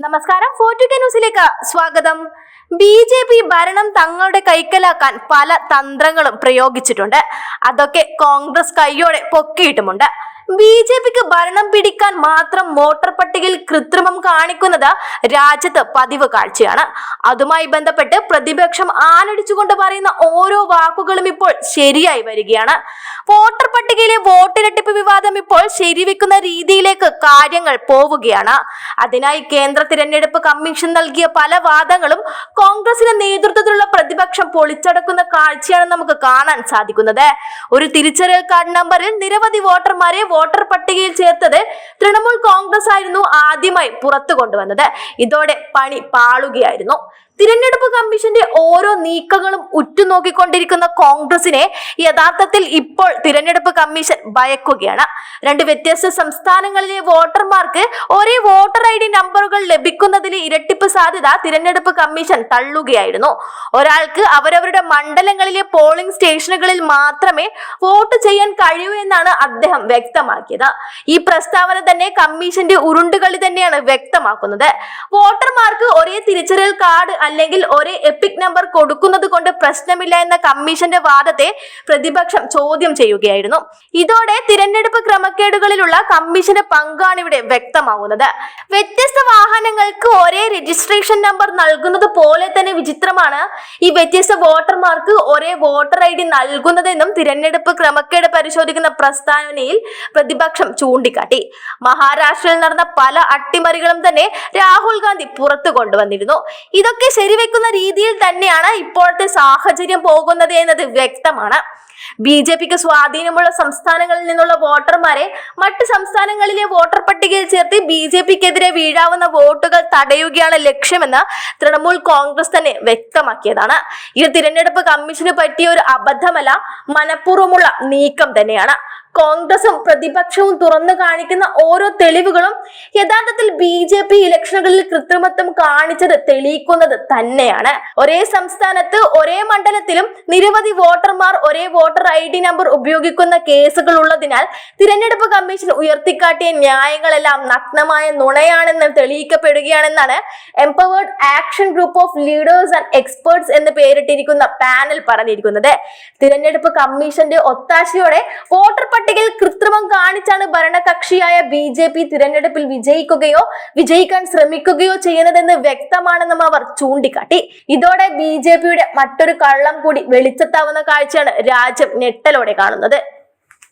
നമസ്കാരം. ഫോർട്ടുക ന്യൂസിലേക്ക് സ്വാഗതം. ബി ജെ പി ഭരണം തങ്ങളുടെ കൈക്കലാക്കാൻ പല തന്ത്രങ്ങളും പ്രയോഗിച്ചിട്ടുണ്ട്. അതൊക്കെ കോൺഗ്രസ് കൈയോടെ പൊക്കിയിട്ടുമുണ്ട്. ബി ജെ പിക്ക് ഭരണം പിടിക്കാൻ മാത്രം വോട്ടർ പട്ടികയിൽ കൃത്രിമം കാണിക്കുന്നത് രാജ്യത്ത് പതിവ് കാഴ്ചയാണ്. അതുമായി ബന്ധപ്പെട്ട് പ്രതിപക്ഷം ആനടിച്ചുകൊണ്ട് പറയുന്ന ഓരോ വാക്കുകളും ഇപ്പോൾ ശരിയായി വരികയാണ്. വോട്ടർ പട്ടികയിലെ വോട്ടിരട്ടിപ്പ് വിവാദം ഇപ്പോൾ ശരിവെക്കുന്ന രീതിയിലേക്ക് കാര്യങ്ങൾ പോവുകയാണ്. അതിനായി കേന്ദ്ര തിരഞ്ഞെടുപ്പ് കമ്മീഷൻ നൽകിയ പല വാദങ്ങളും കോൺഗ്രസിന്റെ നേതൃത്വത്തിലുള്ള പ്രതിപക്ഷം പൊളിച്ചടക്കുന്ന കാഴ്ചയാണ് നമുക്ക് കാണാൻ സാധിക്കുന്നത്. ഒരു തിരിച്ചറിയൽ കാർഡ് നമ്പറിൽ നിരവധി വോട്ടർമാരെ വോട്ടർ പട്ടികയിൽ ചേർത്തത് തൃണമൂൽ കോൺഗ്രസ് ആയിരുന്നു ആദ്യമായി പുറത്തു കൊണ്ടുവന്നത് ഇതോടെ പണി പാളുകയായിരുന്നു. തിരഞ്ഞെടുപ്പ് കമ്മീഷന്റെ ഓരോ നീക്കങ്ങളും ഉറ്റുനോക്കിക്കൊണ്ടിരിക്കുന്ന കോൺഗ്രസിനെ യഥാർത്ഥത്തിൽ ഇപ്പോൾ തിരഞ്ഞെടുപ്പ് കമ്മീഷൻ ഭയക്കുകയാണ്. രണ്ട് വ്യത്യസ്ത സംസ്ഥാനങ്ങളിലെ വോട്ടർമാർക്ക് ഒരേ വോട്ടർ ഐ ഡി നമ്പറുകൾ ലഭിക്കുന്നതിന് ഇരട്ടിപ്പ് സാധ്യത തിരഞ്ഞെടുപ്പ് കമ്മീഷൻ തള്ളുകയായിരുന്നു. ഒരാൾക്ക് അവരവരുടെ മണ്ഡലങ്ങളിലെ പോളിംഗ് സ്റ്റേഷനുകളിൽ മാത്രമേ വോട്ട് ചെയ്യാൻ കഴിയൂ എന്നാണ് അദ്ദേഹം വ്യക്തമാക്കിയത്. ഈ പ്രസ്താവന തന്നെ കമ്മീഷന്റെ ഉരുണ്ടുകളി തന്നെയാണ് വ്യക്തമാക്കുന്നത്. വോട്ടർമാർക്ക് ഒരേ തിരിച്ചറിയൽ കാർഡ് അല്ലെങ്കിൽ ഒരേ എപ്പിക് നമ്പർ കൊടുക്കുന്നത് കൊണ്ട് പ്രശ്നമില്ല എന്ന കമ്മീഷന്റെ വാദത്തെ പ്രതിപക്ഷം ചോദ്യം ചെയ്യുകയായിരുന്നു. ഇതോടെ തിരഞ്ഞെടുപ്പ് ക്രമക്കേടുകളിലുള്ള കമ്മീഷന്റെ പങ്കാണ് ഇവിടെ വ്യക്തമാവുന്നത്. വ്യത്യസ്ത വാഹനങ്ങൾക്ക് ഒരേ രജിസ്ട്രേഷൻ നമ്പർ നൽകുന്നത് പോലെ തന്നെ വിചിത്രമാണ്. ഈ വ്യത്യസ്ത വോട്ടർമാർക്ക് ഒരേ വോട്ടർ ഐ ഡി നൽകുന്നതെന്നും തിരഞ്ഞെടുപ്പ് ക്രമക്കേട് പരിശോധിക്കുന്ന പ്രസ്താവനയിൽ പ്രതിപക്ഷം ചൂണ്ടിക്കാട്ടി. മഹാരാഷ്ട്രയിൽ നടന്ന പല അട്ടിമറികളും തന്നെ രാഹുൽ ഗാന്ധി പുറത്തു കൊണ്ടുവന്നിരുന്നു. ഇതൊക്കെ ശരിവെക്കുന്ന രീതിയിൽ തന്നെയാണ് ഇപ്പോഴത്തെ സാഹചര്യം പോകുന്നത് എന്നത് വ്യക്തമാണ്. ബി ജെ പിക്ക് സ്വാധീനമുള്ള സംസ്ഥാനങ്ങളിൽ നിന്നുള്ള വോട്ടർമാരെ മറ്റ് സംസ്ഥാനങ്ങളിലെ വോട്ടർ പട്ടികയിൽ ചേർത്ത് ബി ജെ പിക്കെതിരെ വീഴാവുന്ന വോട്ടുകൾ തടയുകയാണ് ലക്ഷ്യമെന്ന് തൃണമൂൽ കോൺഗ്രസ് തന്നെ വ്യക്തമാക്കിയതാണ്. ഇത് തിരഞ്ഞെടുപ്പ് കമ്മീഷന് പറ്റിയ ഒരു അബദ്ധമല്ല മനഃപൂർവമുള്ള നീക്കം തന്നെയാണ്. കോൺഗ്രസും പ്രതിപക്ഷവും തുറന്നു കാണിക്കുന്ന ഓരോ തെളിവുകളും യഥാർത്ഥത്തിൽ ബി ജെ പി ഇലക്ഷനുകളിൽ കൃത്രിമത്വം കാണിച്ചത് തെളിയിക്കുന്നത് തന്നെയാണ്. ഒരേ സംസ്ഥാനത്ത് ഒരേ മണ്ഡലത്തിലും നിരവധി വോട്ടർമാർ ഒരേ വോട്ടർ ഐ ഡി നമ്പർ ഉപയോഗിക്കുന്ന കേസുകൾ ഉള്ളതിനാൽ തിരഞ്ഞെടുപ്പ് കമ്മീഷൻ ഉയർത്തിക്കാട്ടിയ ന്യായങ്ങളെല്ലാം നഗ്നമായ നുണയാണെന്ന് തെളിയിക്കപ്പെടുകയാണെന്നാണ് empowered action group of leaders and experts എന്ന് പേരിട്ടിരിക്കുന്ന പാനൽ പറഞ്ഞിരിക്കുന്നത്. തിരഞ്ഞെടുപ്പ് കമ്മീഷന്റെ ഒത്താശയോടെ വോട്ടർ പട്ടികയിൽ കൃത്രിമം കാണിച്ചാണ് ഭരണകക്ഷിയായ ബി ജെ പി തിരഞ്ഞെടുപ്പിൽ വിജയിക്കുകയോ വിജയിക്കാൻ ശ്രമിക്കുകയോ ചെയ്യുന്നതെന്ന് വ്യക്തമാണെന്നും അവർ ചൂണ്ടിക്കാട്ടി. ഇതോടെ ബി ജെ പിയുടെ മറ്റൊരു കള്ളം കൂടി വെളിച്ചത്താവുന്ന കാഴ്ചയാണ് രാജ്യം ഞെട്ടലോടെ കാണുന്നത്.